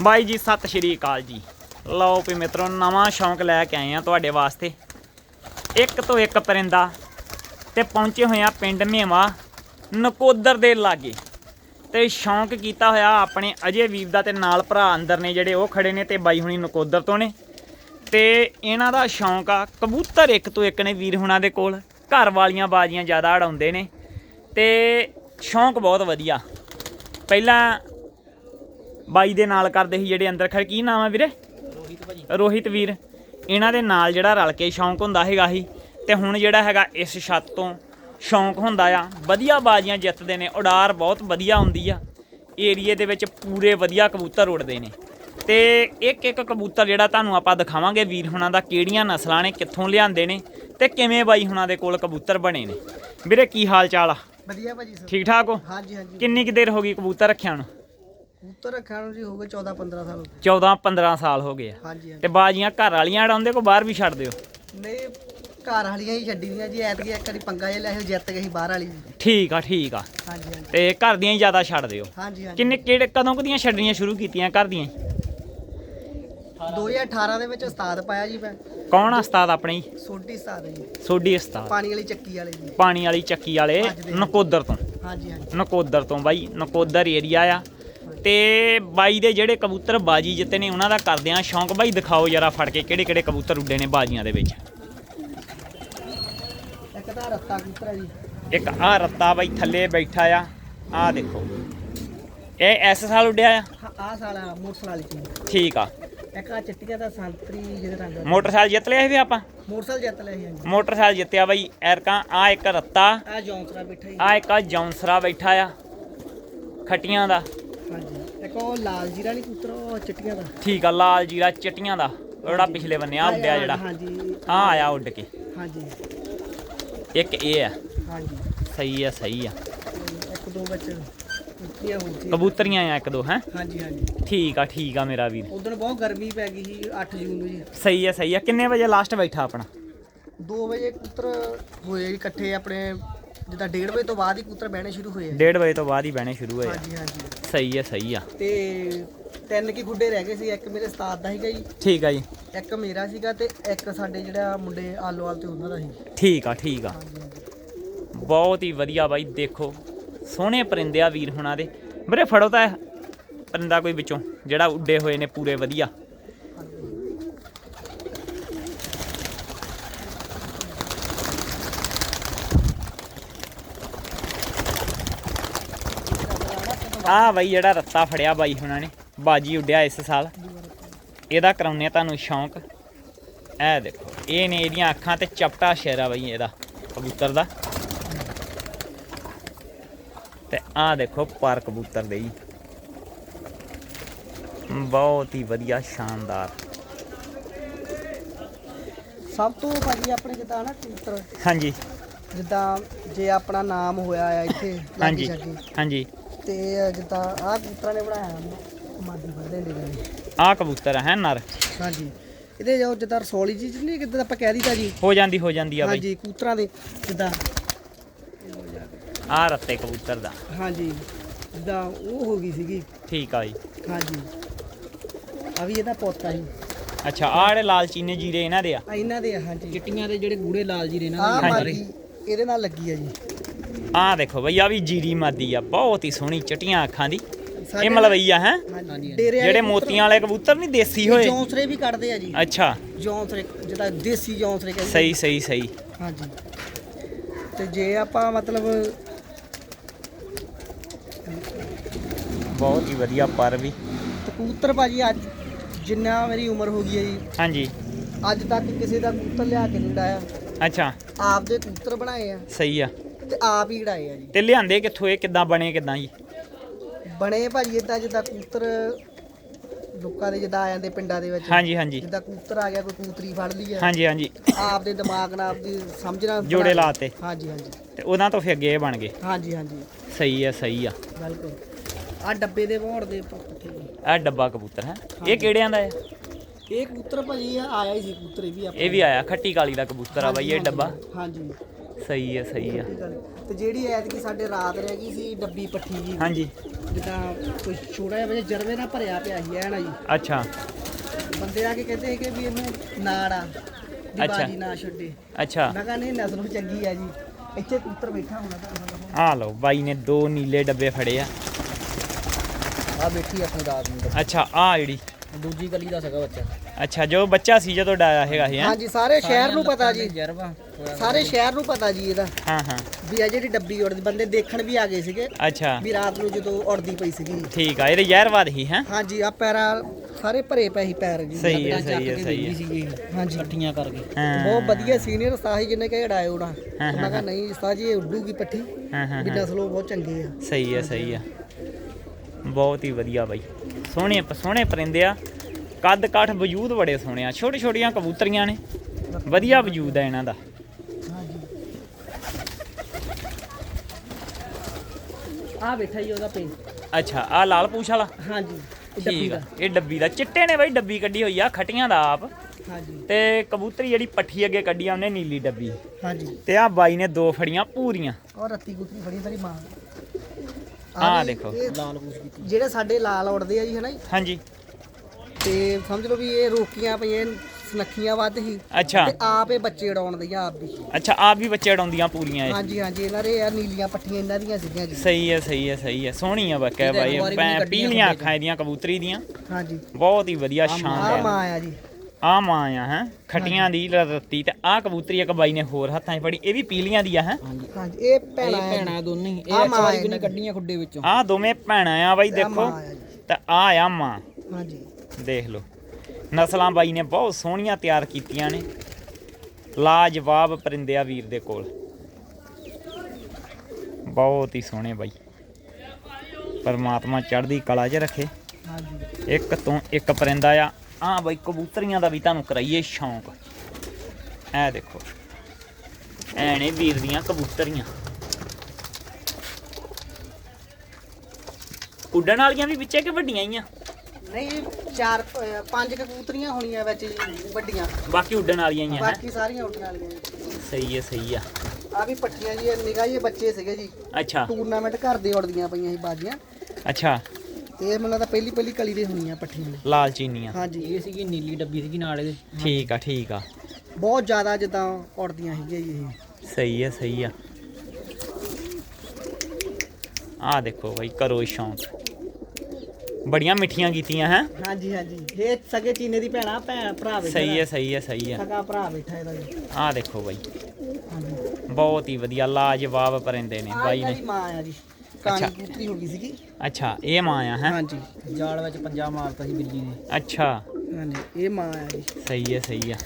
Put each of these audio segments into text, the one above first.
ਬਾਈ ਜੀ, ਸਤਿ ਸ਼੍ਰੀ ਅਕਾਲ ਜੀ। ਲਓ ਵੀ ਮਿੱਤਰੋ, ਨਵਾਂ ਸ਼ੌਂਕ ਲੈ ਕੇ ਆਏ ਆ ਤੁਹਾਡੇ ਵਾਸਤੇ। ਇੱਕ ਤੋਂ ਇੱਕ ਪਰਿੰਦਾ ਤੇ ਪਹੁੰਚੇ ਹੋਏ ਆ ਪਿੰਡ ਮੇਵਾ ਨਕੋਦਰ ਦੇ ਲਾਗੇ। ਤੇ ਸ਼ੌਂਕ ਕੀਤਾ ਹੋਇਆ ਆਪਣੇ ਅਜੇ ਵੀਰ ਦਾ ਤੇ ਨਾਲ ਭਰਾ ਅੰਦਰ ਨੇ ਜਿਹੜੇ ਉਹ ਖੜੇ ਨੇ ਤੇ ਬਾਈ ਹੁਣੀ ਨਕੋਦਰ ਤੋਂ ਨੇ। ਤੇ ਇਹਨਾਂ ਦਾ ਸ਼ੌਂਕ ਆ, ਕਬੂਤਰ ਇੱਕ ਤੋਂ ਇੱਕ ਨੇ ਵੀਰ ਹੁਣਾਂ ਦੇ ਕੋਲ। ਘਰ ਵਾਲੀਆਂ ਬਾਜ਼ੀਆਂ ਜ਼ਿਆਦਾ ਅੜਾਉਂਦੇ ਨੇ। ਤੇ ਸ਼ੌਂਕ ਬਹੁਤ ਵਧੀਆ। ਪਹਿਲਾਂ ਬਾਈ ਦੇ ਨਾਲ ਕਰਦੇ ਸੀ ਜਿਹੜੇ ਅੰਦਰ ਖੜ ਕੀ ਨਾਮ ਆ ਵੀਰੇ? ਰੋਹਿਤ ਭਾਜੀ। ਰੋਹਿਤ ਵੀਰ। ਇਹਨਾਂ ਦੇ ਨਾਲ ਜਿਹੜਾ ਰਲ ਕੇ ਸ਼ੌਂਕ ਹੁੰਦਾ ਹੈਗਾ ਸੀ ਤੇ ਹੁਣ ਜਿਹੜਾ ਹੈਗਾ ਇਸ ਛੱਤ ਤੋਂ ਸ਼ੌਂਕ ਹੁੰਦਾ ਆ ਵਧੀਆ ਬਾਜ਼ੀਆਂ ਜਿੱਤਦੇ ਨੇ ਉਡਾਰ ਬਹੁਤ ਵਧੀਆ ਹੁੰਦੀ ਆ। ਏਰੀਏ ਦੇ ਵਿੱਚ ਪੂਰੇ ਵਧੀਆ ਕਬੂਤਰ ਉੜਦੇ ਨੇ। ਤੇ ਇੱਕ ਇੱਕ ਕਬੂਤਰ ਜਿਹੜਾ ਤੁਹਾਨੂੰ ਆਪਾਂ ਦਿਖਾਵਾਂਗੇ ਵੀਰ ਹੁਣਾਂ ਦਾ ਕਿਹੜੀਆਂ ਨਸਲਾਂ ਨੇ ਕਿੱਥੋਂ ਲਿਆਂਦੇ ਨੇ ਤੇ ਕਿਵੇਂ ਬਾਈ ਹੁਣਾਂ ਦੇ ਕੋਲ ਕਬੂਤਰ ਬਣੇ ਨੇ। ਵੀਰੇ ਕੀ ਹਾਲ ਚਾਲ ਆ? ਵਧੀਆ ਭਾਜੀ ਸਰ। ਠੀਕ ਠਾਕ ਹੋ? ਹਾਂਜੀ ਹਾਂਜੀ। ਕਿੰਨੀ ਕੁ ਦੇਰ ਹੋ ਗਈ ਕਬੂਤਰ ਰੱਖਿਆ ਨੂੰ? ਕਬੂਤਰ ਰੱਖਿਆ ਨੂੰ ਜੀ ਹੋ ਗਏ 14 15 ਸਾਲ 14 15 ਸਾਲ ਹੋ ਗਏ ਆ। ਹਾਂਜੀ ਤੇ ਬਾਜ਼ੀਆਂ ਘਰ ਵਾਲੀਆਂ ਉਡਾਉਂਦੇ ਕੋ ਬਾਹਰ ਵੀ ਛੱਡ ਦਿਓ। ਨਹੀਂ ਘਰ ਵਾਲੀਆਂ ਹੀ ਛੱਡੀ ਦੀਆਂ ਜੀ ਐਤਕੀ ਇੱਕ ਵਾਰੀ ਪੰਗਾ ਜਿਹਾ ਲਿਆ ਜਿੱਤ ਗਈ ਬਾਹਰ ਵਾਲੀ ਠੀਕ ਆ ਠੀਕ ਆ। ਹਾਂਜੀ ਹਾਂਜੀ। ਤੇ ਘਰ ਦੀਆਂ ਹੀ ਜ਼ਿਆਦਾ ਛੱਡ ਦਿਓ। ਹਾਂਜੀ ਹਾਂਜੀ। ਕਿੰਨੇ ਕਿਹੜੇ ਕਦੋਂ ਕਦੀਆਂ ਛੱਡਣੀਆਂ ਸ਼ੁਰੂ ਕੀਤੀਆਂ ਘਰ ਦੀਆਂ? ਹੀ? 2018 ਦੇ ਵਿੱਚ ਉਸਤਾਦ ਪਾਇਆ ਜੀ ਮੈਂ। ਕੌਣ ਆ ਉਸਤਾਦ ਆਪਣੀ ਸੋਢੀ ਉਸਤਾਦ ਜੀ। ਸੋਢੀ ਉਸਤਾਦ। ਪਾਣੀ ਵਾਲੀ ਚੱਕੀ ਵਾਲੇ ਜੀ। ਪਾਣੀ ਵਾਲੀ ਚੱਕੀ ਵਾਲੇ। ਨਕੋਦਰ ਤੋਂ। ਹਾਂਜੀ ਹਾਂਜੀ। ਨਕੋਦਰ ਤੋਂ ਬਾਈ ਨਕੋਦਰ ਏਰੀਆ ਆ। ਤੇ ਬਾਈ ਦੇ ਜਿਹੜੇ ਕਬੂਤਰ ਬਾਜੀ ਜਿੱਤੇ ਨੇ ਉਹਨਾਂ ਦਾ ਕਰਦੇ ਆ ਸ਼ੌਂਕ। ਬਾਈ ਦਿਖਾਓ ਜਰਾ ਫੜ ਕੇ ਕਿਹੜੇ ਕਿਹੜੇ ਕਬੂਤਰ ਉੱਡੇ ਨੇ ਬਾਜੀਆਂ ਦੇ ਵਿੱਚ। ਇੱਕ ਤਾਂ ਰੱਤਾ ਕਬੂਤਰ ਹੈ ਜੀ। ਇੱਕ ਆ ਰੱਤਾ ਬਾਈ ਥੱਲੇ ਬੈਠਾ ਆ ਆ ਦੇਖੋ। ਇਹ ਐਸ ਸਾਲ ਉੱਡਿਆ ਆ? ਆਹ ਸਾਲਾ ਮੋਟਰਸਾਈਕਲ ਵਾਲੀ ਚੀਜ਼ ਠੀਕ ਆ। ਇੱਕ ਆ ਚਿੱਟੀਆਂ ਦਾ ਸੰਤਰੀ ਜਿਹਦੇ ਰੰਗ ਦਾ ਮੋਟਰਸਾਈਕਲ ਜਿੱਤ ਲਿਆ ਸੀ ਵੀ ਆਪਾਂ? ਮੋਟਰਸਾਈਕਲ ਜਿੱਤ ਲਿਆ ਸੀ ਹਾਂਜੀ। ਮੋਟਰਸਾਈਕਲ ਜਿੱਤਿਆ ਬਾਈ ਐਰਕਾਂ ਆ ਇੱਕ ਰੱਤਾ ਆ ਜੌਂਸਰਾ ਬੈਠਾ ਆ ਇੱਕ ਆ ਜੌਂਸਰਾ ਬੈਠਾ ਆ ਖਟੀਆਂ ਦਾ। ਹਾਂਜੀ। ਇੱਕ ਉਹ ਲਾਲ ਜੀਰਾ ਨਹੀਂ ਕਬੂਤਰ ਉਹ ਚਿੱਟੀਆਂ ਦਾ। ਠੀਕ ਆ ਲਾਲ ਜੀਰਾ ਚਿੱਟੀਆਂ ਦਾ। ਉਹ ਜਿਹੜਾ ਪਿਛਲੇ ਬੰਨੇ ਆ ਉੱਡਿਆ ਜਿਹੜਾ। ਹਾਂਜੀ। ਆ ਆਇਆ ਉੱਡ ਕੇ। ਹਾਂਜੀ। ਇੱਕ ਇਹ ਆ। ਹਾਂਜੀ। ਸਹੀ ਆ ਸਹੀ ਆ। ਤੇ ਇੱਕ ਦੋ ਵਿੱਚ ਹੋ ਗਈਆਂ ਕਬੂਤਰੀਆਂ ਆ ਇੱਕ ਦੋ ਹੈ? ਹਾਂਜੀ ਹਾਂਜੀ। ਠੀਕ ਆ ਠੀਕ ਆ ਮੇਰਾ ਵੀਰ। ਉਦੋਂ ਬਹੁਤ ਗਰਮੀ ਪੈ ਗਈ ਸੀ 8 ਜੂਨ ਨੂੰ ਜੀ। ਸਹੀ ਆ ਸਹੀ ਆ। ਕਿੰਨੇ ਵਜੇ ਲਾਸਟ ਬੈਠਾ ਆਪਣਾ? 2 ਵਜੇ ਹੋਏ ਇਕੱਠੇ ਆਪਣੇ ਜਿੱਦਾਂ 1:30 ਵਜੇ ਤੋਂ ਬਾਅਦ ਹੀ ਕਬੂਤਰ ਬਹਿਣੇ ਸ਼ੁਰੂ ਹੋਏ ਆ। 1:30 ਵਜੇ ਤੋਂ ਬਾਅਦ ਹੀ ਬਹਿਣੇ ਸ਼ੁਰੂ ਹੋਏ ਆ। ਹਾਂਜੀ ਹਾਂਜੀ। ਸਹੀ ਆ ਸਹੀ ਆ। ਤੇ ਤਿੰਨ ਕੀ ਗੁੱਡੇ ਰਹਿ ਗਏ ਸੀ ਇੱਕ ਮੇਰੇ ਉਸਤਾਦ ਦਾ ਸੀਗਾ ਜੀ। ਠੀਕ ਆ ਜੀ। ਇੱਕ ਮੇਰਾ ਸੀਗਾ ਤੇ ਇੱਕ ਸਾਡੇ ਜਿਹੜਾ ਮੁੰਡੇ ਆਲੋਵਾਲ ਤੇ ਉਹਨਾਂ ਦਾ ਸੀ। ਠੀਕ ਆ ਠੀਕ ਆ। ਬਹੁਤ ਹੀ ਵਧੀਆ ਬਾਈ ਦੇਖੋ। ਸੋਹਣੇ ਪਰਿੰਦੇ ਆ ਵੀਰ ਹੁਣਾਂ ਦੇ। ਵੀਰੇ ਫੜੋ ਤਾਂ ਪਰਿੰਦਾ ਕੋਈ ਵਿੱਚੋਂ ਜਿਹੜਾ ਉੱਡੇ ਹੋਏ ਨੇ ਪੂਰੇ ਵਧੀਆ। ਆ ਬਾਈ ਜਿਹੜਾ ਰੱਤਾ ਫੜਿਆ ਬਾਈ ਹੁਣਾਂ ਨੇ ਬਾਜੀ ਉੱਡਿਆ ਇਸ ਸਾਲ। ਇਹਦਾ ਕਰਾਉਨੇ ਆ ਤੁਹਾਨੂੰ ਸ਼ੌਂਕ। ਇਹ ਦੇਖੋ ਇਹ ਨੇ ਇਹਦੀਆਂ ਅੱਖਾਂ ਤੇ ਚਪਟਾ ਸ਼ੇਰਾ ਬਾਈ ਇਹਦਾ ਕਬੂਤਰ ਦਾ। ਤੇ ਆਹ ਦੇਖੋ ਪਰ ਕਬੂਤਰ ਦੇ ਜੀ। ਬਹੁਤ ਹੀ ਵਧੀਆ ਸ਼ਾਨਦਾਰ। ਸਭ ਤੋਂ ਭਾਜੀ ਆਪਣੇ ਜਿੱਦਾਂ ਨਾ ਕਬੂਤਰ। ਹਾਂਜੀ। ਜਿੱਦਾਂ ਜੇ ਆਪਣਾ ਨਾਮ ਹੋਇਆ ਆ ਇੱਥੇ ਹਾਂਜੀ ਹਾਂਜੀ। ਤੇ ਜਿੱਦਾਂ ਆਹ ਕਬੂਤਰਾਂ ਨੇ ਬਣਾਇਆ ਮਾਦੀ ਫੜਦੇ ਨੇ ਜੀ ਆਹ ਕਬੂਤਰ ਹੈ ਨਰ ਹਾਂਜੀ। ਇਹਦੇ ਜੋ ਜਿੱਦਾਂ ਰਸੌਲੀ ਜੀ ਨਹੀਂ ਕਿਦਾਂ ਆਪਾਂ ਕਹਿ ਦਿੱਤਾ ਜੀ? ਹੋ ਜਾਂਦੀ ਹੋ ਜਾਂਦੀ ਆ ਬਾਈ। ਹਾਂਜੀ ਕਬੂਤਰਾਂ ਦੇ ਜਿੱਦਾਂ ਆਹ ਰੱਤੇ ਕਬੂਤਰ ਦਾ। ਹਾਂਜੀ ਜਿੱਦਾਂ ਉਹ ਹੋ ਗਈ ਸੀਗੀ। ਠੀਕ ਆ ਜੀ ਹਾਂਜੀ। ਆ ਵੀ ਇਹਦਾ ਪੋਤਾ ਸੀ ਅੱਛਾ ਆਹ ਜਿਹੜੇ ਲਾਲ ਚੀਨੇ ਜੀਰੇ ਇਹਨਾਂ ਦੇ ਆ? ਆ ਇਹਨਾਂ ਦੇ ਆ, ਹਾਂਜੀ। ਚਿੱਟੀਆਂ ਦੇ ਜਿਹੜੇ ਗੂੜੇ ਲਾਲ ਜੀਰੇ ਆ ਨਾਲ ਹਾਂਜੀ। ਮਾਦੀ ਇਹਦੇ ਨਾਲ ਲੱਗੀ ਆ ਜੀ। ਆਹ ਦੇਖੋ ਬਈ ਆ ਵੀ ਜੀਰੀ ਮਾਦੀ ਆ ਬਹੁਤ ਹੀ ਸੋਹਣੀ ਚਟੀਆਂ ਅੱਖਾਂ ਦੀ। ਇਹ ਮਲਵਈਆ ਹੈ? ਡੇਰੇ ਜਿਹੜੇ ਮੋਤੀਆਂ ਵਾਲੇ ਕਬੂਤਰ ਨਹੀਂ ਦੇਸੀ ਹੋਏ? ਜੌਂਸਰੇ ਵੀ ਕੱਢਦੇ ਆ ਜੀ। ਅੱਛਾ। ਜੌਂਸਰੇ ਜਿਹਦਾ ਦੇਸੀ ਜੌਂਸਰੇ ਕਹਿੰਦੇ ਸਹੀ ਸਹੀ ਸਹੀ। ਹਾਂਜੀ। ਤੇ ਜੇ ਆਪਾਂ ਮਤਲਬ ਬਹੁਤ ਹੀ ਵਧੀਆ ਪਰ ਵੀ। ਕਬੂਤਰ ਭਾਜੀ ਅੱਜ ਜਿੰਨਾ ਮੇਰੀ ਉਮਰ ਹੋ ਗਈ ਹੈ ਜੀ ਹਾਂਜੀ। ਅੱਜ ਤੱਕ ਕਿਸੇ ਦਾ ਕਬੂਤਰ ਲਿਆ ਕੇ ਨਹੀਂ ਉਡਾਇਆ ਅੱਛਾ। ਆਪ ਦੇ ਕਬੂਤਰ ਬਣਾਏ ਆ। ਸਹੀ ਆ। ਤੇ ਆਪ ਹੀ ਉਡਾਏ ਆ ਜੀ। ਤੇ ਲਿਆਂਦੇ ਕਿੱਥੋਂ ਇਹ? ਕਿੱਦਾਂ ਬਣੇ ਕਿੱਦਾਂ ਜੀ? ਬਣੇ ਭਾਜੀ ਇਦਾਂ ਜਿੱਦਾਂ ਕਬੂਤਰ ਲੋਕਾਂ ਦੇ ਜਿੱਦਾਂ ਆ ਜਾਂਦੇ ਪਿੰਡਾਂ ਦੇ ਵਿੱਚ। ਹਾਂਜੀ ਹਾਂਜੀ। ਜਿੱਦਾਂ ਕਬੂਤਰ ਆ ਗਿਆ ਕੋਈ ਕਬੂਤਰੀ ਫੜ ਲਈ ਆ। ਹਾਂਜੀ ਹਾਂਜੀ। ਆਪ ਦੇ ਦਿਮਾਗ ਨਾਲ ਆਪਦੀ ਸਮਝ ਨਾਲ ਜੋੜੇ ਬਣਾ- ਲਾਤੇ। ਹਾਂਜੀ ਹਾਂਜੀ। ਤੇ ਉਹਨਾਂ ਤੋਂ ਫਿਰ ਅੱਗੇ ਇਹ ਬਣ ਗਏ। ਹਾਂਜੀ ਹਾਂਜੀ। ਸਹੀ ਆ ਸਹੀ ਆ। ਬਿਲਕੁਲ। ਆ ਡੱਬੇ ਦੇ ਭੌੜ ਦੇ ਪੱਠੇ ਜੀ। ਇਹ ਡੱਬਾ ਕਬੂਤਰ ਹੈ। ਇਹ ਕਿਹੜਿਆਂ ਦਾ ਹੈ? ਇਹ ਕਬੂਤਰ ਭਾਜੀ ਆ ਆਇਆ ਹੀ ਸੀ ਕਬੂਤਰ ਇਹ ਵੀ ਆਪਾਂ ਇਹ ਵੀ ਆਇਆ ਖੱਟੀ ਕਾਲੀ ਦਾ ਕਬੂਤਰ ਆ ਬਾਈ ਇਹ ਡੱਬਾ। ਹਾਂਜੀ। ਸਹੀ ਆ ਸਹੀ ਆ। ਤੇ ਜਿਹੜੀ ਐਤਕੀ ਸਾਡੇ ਰਾਤ ਰਹਿ ਗਈ ਸੀ ਡੱਬੀ ਪੱਠੀ ਜੀ। ਹਾਂਜੀ। ਜਿੱਦਾਂ ਕੋਈ ਛੋਟਾ ਜਿਹਾ ਵਜੇ ਜਰਵੇ ਨਾਲ ਭਰਿਆ ਪਿਆ ਸੀ ਐ ਨਾ ਜੀ। ਅੱਛਾ। ਬੰਦੇ ਆ ਕੇ ਕਹਿੰਦੇ ਸੀ ਕਿ ਵੀ ਇਹਨੂੰ ਨਾੜ ਅੱਛਾ। ਬਾਜੀ ਨਾ ਛੱਡੇ। ਅੱਛਾ। ਮੈਂ ਕਹਿੰਦਾ ਨਹੀਂ ਨਸਲ ਵੀ ਚੰਗੀ ਆ ਜੀ। ਇੱਥੇ ਕਬੂਤਰ ਬੈਠਾ ਹੋਣਾ ਤੁਹਾਨੂੰ ਆ ਲਓ ਬਾਈ ਨੇ ਦੋ ਨੀਲੇ ਡੱਬੇ ਫੜੇ ਆ। ਆ ਬੈਠੀ ਆਪਣੀ ਰਾਤ ਨੂੰ। ਅੱਛਾ ਆ ਜਿਹੜੀ। ਦੂਜੀ ਗਲੀ ਦਾ ਸਗਾ ਬੱਚਾ। ਅੱਛਾ ਜੋ ਬੱਚਾ ਸੀ ਜਦੋਂ ਡਾਇਆ ਹੈਗਾ ਇਹ ਹੈਂ? ਹਾਂਜੀ ਸਾਰੇ ਸ਼ਹਿਰ ਨੂੰ ਪਤਾ ਜੀ। ਜਰਵਾ ਸਾਰੇ ਸ਼ਹਿਰ ਨੂੰ ਪਤਾ ਜੀ ਇਹਦਾ। ਹਾਂ ਹਾਂ। ਵੀ ਆ ਜਿਹੜੀ ਡੱਬੀ ਉੜਦੀ ਬੰਦੇ ਦੇਖਣ ਵੀ ਆ ਗਏ ਸੀਗੇ। ਅੱਛਾ। ਵੀ ਰਾਤ ਨੂੰ ਜਦੋਂ ਉੜਦੀ ਪਈ ਸੀਗੀ। ਠੀਕ ਆ ਇਹਦੇ ਜ਼ਹਿਰਵਾਦ ਹੀ ਹੈ? ਹਾਂਜੀ ਆ ਪੈਰਾਂ ਸਾਰੇ ਭਰੇ ਪਏ ਸੀ ਪੈਰ ਜੀ। ਸਹੀ ਹੈ ਸਹੀ ਹੈ ਸਹੀ ਹੈ। ਸੀਗੀ। ਹਾਂਜੀ। ਇਕੱਠੀਆਂ ਕਰਕੇ। ਹਾਂ। ਬਹੁਤ ਵਧੀਆ ਸੀਨੀਅਰ ਸਾਹੀ ਜਿਹਨੇ ਕਹੇ ਉਡਾ ਹਾਂ, ਮੈਂ ਕਿਹਾ ਨਹੀਂ ਉਸਤਾਦ ਜੀ ਇਹ ਉੱਡੂਗੀ ਪੱਠੀ। ਹਾਂ ਹਾਂ ਵੀ। ਨਸਲੋਂ ਬਹੁਤ ਚੰਗੇ ਆ। ਸਹੀ ਹੈ ਸਹੀ ਹੈ। ਬਹੁਤ ਹੀ ਵਧੀਆ ਬਾਈ। ਸੋਹਣੇ ਸੋਹਣੇ ਪਰਿੰਦੇ ਆ। ਕੱਦ ਕਾਠ ਵਜੂਦ ਬੜੇ ਸੋਹਣੇ ਆ ਛੋਟੀ ਛੋਟੀਆਂ ਕਬੂਤਰੀਆਂ ਨੇ। ਵਧੀਆ ਵਜੂਦ ਹੈ ਇਹਨਾਂ ਦਾ। ਹਾਂਜੀ ਆ ਬੈਠਾ ਜੀ ਉਹਦਾ ਪੇ ਅੱਛਾ ਆ ਲਾਲ ਪੂਛ ਵਾਲਾ? ਹਾਂਜੀ ਇਹ ਡੱਬੀ ਠੀਕ ਦਾ। ਆ ਇਹ ਡੱਬੀ ਦਾ। ਚਿੱਟੇ ਨੇ ਬਾਈ ਡੱਬੀ ਕੱਢੀ ਹੋਈ ਆ ਖਟੀਆਂ ਦਾ ਆਪ। ਹਾਂਜੀ। ਤੇ ਕਬੂਤਰੀ ਜਿਹੜੀ ਪੱਠੀ ਅੱਗੇ ਕੱਢੀ ਆ ਉਹਨੇ ਨੀਲੀ ਡੱਬੀ। ਹਾਂਜੀ। ਤੇ ਆ ਬਾਈ ਨੇ ਦੋ ਫੜੀਆਂ ਪੂਰੀਆਂ। ਔਰ ਰੱਤੀ ਗੁੱਤਰੀ ਫੜੀ ਤੇਰੀ ਮਾਂ। ਵੀ ਦੇਖੋ। ਇਹ ਲਾਲ ਪੂਛ ਕੀਤੀ। ਜਿਹੜੇ ਸਾਡੇ ਲਾਲ ਉੜਦੇ ਆ ਜੀ ਹਨਾ ਜੀ, ਹਾਂਜੀ। ਤੇ ਸਮਝ ਲਓ ਵੀ ਇਹ ਰੋਕੀਆਂ ਪਈਆਂ ਸੁਨੱਖੀਆਂ ਵੱਧ ਹੀ ਅੱਛਾ। ਤੇ ਆਪ ਇਹ ਬੱਚੇ ਉਡਾਉਣ ਦੀਆਂ ਆਪ ਵੀ। ਅੱਛਾ ਆਪ ਵੀ ਬੱਚੇ ਉਡਾਉਂਦੀਆਂ ਪੂਰੀਆਂ ਇਹ। ਹਾਂਜੀ ਹਾਂਜੀ ਇਹਨਾਂ ਦੇ ਆ ਨੀਲੀਆਂ ਪੱਟੀਆਂ ਇਹਨਾਂ ਦੀਆਂ ਸੀਗੀਆਂ ਜੀ। ਸਹੀ ਹੈ ਸਹੀ ਹੈ ਸਹੀ ਹੈ। ਸੋਹਣੀ ਆ ਬੱਕਾ ਇਹਦੇ ਬਾਈ ਇੱਕ ਵਾਰੀ ਵੀ ਭੈਣ ਨਹੀਂ ਕੱਢੀਆਂ ਪੀਲੀਆਂ ਅੱਖਾਂ ਇਹਦੀਆਂ ਕਬੂਤਰੀ ਦੀਆਂ। ਹਾਂਜੀ। ਬਹੁਤ ਹੀ ਵਧੀਆ ਆ ਸ਼ਾਨਦਾਰ ਮਾਂ ਆ ਜੀ। ਆ ਮਾਂ ਆ ਹੈ। ਖਟੀਆਂ ਦੀ ਰੱਤੀ ਤੇ ਆ ਕਬੂਤਰੀ ਇੱਕ ਬਾਈ ਨੇ ਹੋਰ ਹੱਥਾਂ 'ਚ ਫੜੀ ਇਹ ਵੀ ਪੀਲੀਆਂ ਦੀ ਆ ਹੈ। ਹਾਂਜੀ। ਇਹ ਭੈਣਾਂ ਇਹ ਆ ਜੀ। ਭੈਣਾਂ ਦੋਨੇ ਹੀ। ਇਹ ਆਹ ਮਾਂ ਵੀ ਨਹੀਂ ਇਹਨਾਂ। ਕੱਢੀਆਂ ਖੁੱਡੇ ਵਿੱਚੋਂ? ਆ ਦੋਵੇਂ ਭੈਣਾਂ ਆ ਬਾਈ ਇਹ ਦੇਖੋ। ਮਾਂ ਆ ਜੀ। ਤੇ ਆ ਆ ਮਾਂ। ਹਾਂਜੀ। ਦੇਖ ਲਓ। ਨਸਲਾਂ ਬਾਈ ਨੇ ਬਹੁਤ ਸੋਹਣੀਆਂ ਤਿਆਰ ਕੀਤੀਆਂ ਨੇ। ਲਾਜਵਾਬ ਪਰਿੰਦੇ ਆ ਵੀਰ ਦੇ ਕੋਲ। ਬਹੁਤ ਹੀ ਸੋਹਣੇ ਬਾਈ। ਪਰਮਾਤਮਾ ਚੜ੍ਹਦੀ ਕਲਾ 'ਚ ਰੱਖੇ। ਇੱਕ ਤੋਂ ਇੱਕ ਪਰਿੰਦਾ ਆ। ਆ ਬਾਈ, ਕਬੂਤਰੀਆਂ ਦਾ ਵੀ ਤੁਹਾਨੂੰ ਕਰਾਈਏ ਸ਼ੌਂਕ। ਐ ਦੇਖੋ। ਐ ਨੇ ਵੀਰ ਦੀਆਂ ਕਬੂਤਰੀਆਂ। ਉੱਡਣ ਵਾਲੀਆਂ ਵੀ ਵਿੱਚੇ ਕਿ ਵੱਡੀਆਂ ਹੀ ਆ? ਨਹੀਂ ਚਾਰ ਅਹ, ਪੰਜ ਕਬੂਤਰੀਆਂ ਹੋਣੀਆਂ ਵਿੱਚ ਜੀ, ਵੱਡੀਆਂ। ਬਾਕੀ ਉੱਡਣ ਵਾਲੀਆਂ ਹੀ ਆ ਹੈਂ? ਬਾਕੀ ਸਾਰੀਆਂ ਉੱਡਣ ਵਾਲੀਆਂ ਜੀ। ਸਹੀ ਹੈ ਸਹੀ ਆ। ਆ ਵੀ ਪੱਟੀਆਂ ਜੀ ਨਿਗਾਹ ਇਹ ਬੱਚੇ ਸੀਗੇ ਜੀ। ਅੱਛਾ। ਟੂਰਨਾਮੈਂਟ ਘਰ ਦੇ ਉੜਦੀਆਂ ਪਈਆਂ ਸੀ ਬਾਜੀਆਂ। ਅੱਛਾ। ਤੇ ਇਹ ਮੈਨੂੰ ਲੱਗਦਾ ਪਹਿਲੀ ਪਹਿਲੀ ਕਲੀ ਦੇ ਹੋਣੀਆਂ ਪੱਠੀਆਂ। ਨੇ ਲਾਲ ਚੀਨੀਆਂ। ਹਾਂਜੀ। ਇਹ ਸੀਗੀ ਨੀਲੀ ਡੱਬੀ ਸੀਗੀ ਨਾਲ ਇਹਦੇ। ਠੀਕ ਆ ਠੀਕ ਆ। ਬਹੁਤ ਜ਼ਿਆਦਾ ਜਿੱਦਾਂ ਉੜਦੀਆਂ ਸੀਗੀਆਂ ਜੀ ਇਹ। ਸਹੀ ਹੈ ਸਹੀ ਆ। ਆ ਦੇਖੋ ਬਾਈ ਕਰੋ ਸ਼ੌਂਕ। ਬੜੀਆਂ ਮਿੱਠੀਆਂ ਕੀਤੀਆਂ ਹੈ? ਹਾਂਜੀ ਹਾਂਜੀ। ਇਹ ਸਗੇ ਚੀਨੇ ਦੀ ਭੈਣਾ ਭੈਣ ਭਰਾ ਬੈਠਾ ਸਹੀ ਹੈ ਸਹੀ ਹੈ ਸਹੀ ਹੈ। ਸਗਾ ਭਰਾ ਬੈਠਾ ਇਹਦਾ ਜੀ ਆ ਦੇਖੋ ਬਾਈ। ਬਹੁਤ ਹੀ ਵਧੀਆ ਲਾਜਵਾਬ ਪਰਿੰਦੇ ਨੇ ਆਹ ਬਾਈ ਨੇ। ਮਾਂ ਆ ਜੀ। ਕਾਲੀ ਅੱਛਾ। ਕਬੂਤਰੀ ਹੋ ਗਈ ਸੀਗੀ। ਅੱਛਾ ਇਹ ਮਾਂ ਆ ਹੈ? ਹਾਂਜੀ। ਜਾਲ ਵਿੱਚ ਪੰਜਾ ਮਾਰਤਾ ਸੀ ਬਿੱਲੀ ਨੇ। ਅੱਛਾ। ਹਾਂਜੀ ਇਹ ਮਾਂ ਆ ਜੀ। ਸਹੀ ਹੈ ਸਹੀ ਆ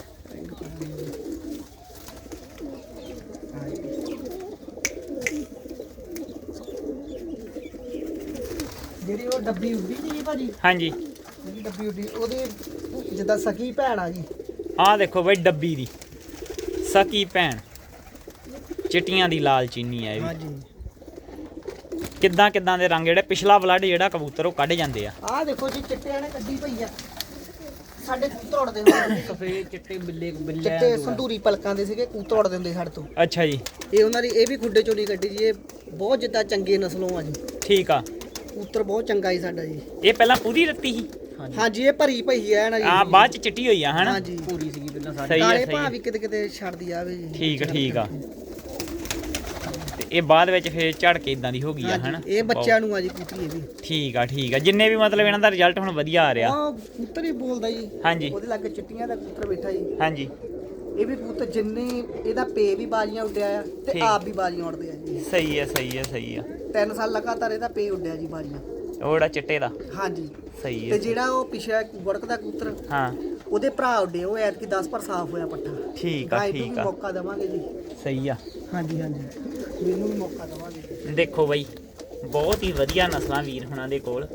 ਜਿਹੜੀ ਉਹ ਡੱਬੀ ਉੱਡੀ ਸੀ ਜੀ ਭਾਜੀ? ਹਾਂਜੀ। ਜਿਹੜੀ ਡੱਬੀ ਉੱਡੀ ਉਹਦੀ ਜਿੱਦਾਂ ਸਕੀ ਭੈਣ ਆ ਜੀ ਆ ਦੇਖੋ ਬਾਈ ਡੱਬੀ ਦੀ। ਸਕੀ ਭੈਣ। ਚਿੱਟੀਆਂ ਦੀ ਲਾਲ ਚੀਨੀ ਆ ਇਹ ਵੀ। ਹਾਂਜੀ। ਕਿੱਦਾਂ ਕਿੱਦਾਂ ਦੇ ਰੰਗ ਜਿਹੜੇ ਪਿਛਲਾ ਬਲੱਡ ਜਿਹੜਾ ਕਬੂਤਰ ਉਹ ਕੱਢ ਜਾਂਦੇ ਆ। ਆਹ ਦੇਖੋ ਜੀ ਚਿੱਟਿਆਂ ਨੇ ਕੱਢੀ ਪਈ ਆ। ਸਾਡੇ ਕੂਤਰ ਉੜਦੇ ਹੁੰਦੇ ਸੀ ਸਫੇਦ ਚਿੱਟੇ ਬਿੱਲੇ ਬਿੱਲੇ ਚਿੱਟੇ ਸੰਧੂਰੀ ਪਲਕਾਂ ਦੇ ਸੀਗੇ ਕੂਤਰ ਉੜਦੇ ਹੁੰਦੇ ਸਾਡੇ ਤੋਂ। ਅੱਛਾ ਜੀ। ਇਹ ਉਹਨਾਂ ਦੀ ਇਹ ਵੀ ਖੁੱਡੇ ਚੋਂ ਨਹੀਂ ਕੱਢੀ ਜੀ ਇਹ ਬਹੁਤ ਜਿੱਦਾਂ ਚੰਗੇ ਨਸਲੋਂ ਆ ਜੀ। ਠੀਕ ਆ। ਕੂਤਰ ਬਹੁਤ ਚੰਗਾ ਜੀ ਸਾਡਾ ਜੀ। ਇਹ ਪਹਿਲਾਂ ਪੂਰੀ ਰੱਤੀ ਸੀ? ਹਾਂਜੀ। ਇਹ ਭਰੀ ਪਈ ਹੈ ਨਾ ਜੀ। ਆ ਬਾਅਦ ਚ ਚਿੱਟੀ ਹੋਈ ਆ ਹਨਾ? ਹਾਂਜੀ। ਪੂਰੀ ਸੀਗੀ ਪਹਿਲਾਂ ਸਾਡੀ ਸਹੀ ਆ ਕਾਲੇ ਸਹੀ ਭਾਂ ਆ। ਵੀ ਕਿਤੇ ਕਿਤੇ ਛੱਡਦੀ ਆਵੇ ਜੀ। ਠੀਕ ਆ, ਠੀਕ ਆ। ਤੇ ਇਹ ਬਾਅਦ ਵਿੱਚ ਫੇਰ ਝੜ ਕੇ ਇਦਾਂ ਦੀ ਹੋ ਗਈ ਆ ਹਨਾ? ਹਾਂਜੀ ਇਹ ਬੱਚਿਆਂ ਨੂੰ ਆ ਜੀ ਕੂਤਰੀ ਇਹ ਵੀ। ਠੀਕ ਆ ਠੀਕ ਆ। ਜਿੰਨੇ ਵੀ ਮਤਲਬ ਇਹਨਾਂ ਦਾ ਰਿਜ਼ਲਟ ਹੁਣ ਵਧੀਆ ਆ ਰਿਹਾ। ਆਹ ਕੂਤਰ ਹੀ ਬੋਲਦਾ ਜੀ। ਹਾਂਜੀ। ਉਹਦੇ ਲਾਗੇ ਚਿੱਟੀਆਂ ਦਾ ਕੂਤਰ ਬੈਠਾ ਜੀ। ਹਾਂਜੀ। ਇਹ ਵੀ ਕੂਤਰ ਜਿੰਨੇ ਇਹਦਾ ਪੇ ਵੀ ਬਾਜੀਆਂ ਉੱਡਿਆ ਆ ਤੇ ਠੀਕ। ਆਪ ਵੀ ਬਾਜੀਆਂ ਉੱਡਦੇ ਆ ਜੀ। ਸਹੀ ਹੈ ਸਹੀ ਹੈ ਸਹੀ ਆ। ਤਿੰਨ ਸਾਲ ਲਗਾਤਾਰ ਇਹਦਾ ਪੇ ਉੱਡਿਆ ਜੀ ਬਾਜੀਆਂ ਉਹ ਜਿਹੜਾ ਚਿੱਟੇ ਦਾ? ਹਾਂਜੀ। ਸਹੀ ਤੇ ਹੈ ਜਿਹੜਾ ਉਹ ਪਿਛਲਾ ਗੁੜਕ ਦਾ ਕੂਤਰ ਹਾਂ। ਉਹਦੇ ਭਰਾ ਉੱਡੇ ਉਹ ਐਤਕੀ 10 ਪਰ ਸਾਫ਼ ਹੋਇਆ ਪੱਠਾ। ਠੀਕ ਆ ਠੀਕ ਵੀ ਆ। ਮੌਕਾ ਦੇਵਾਂਗੇ ਜੀ। ਸਹੀ ਆ। ਹਾਂਜੀ ਹਾਂਜੀ। ਮੈਨੂੰ ਵੀ ਮੌਕਾ ਦੇਵਾਂਗੇ ਦੇਖੋ ਬਈ ਬਹੁਤ ਹੀ ਵਧੀਆ ਨਸਲਾਂ ਵੀਰ ਹੁਣਾਂ ਦੇ ਕੋਲ।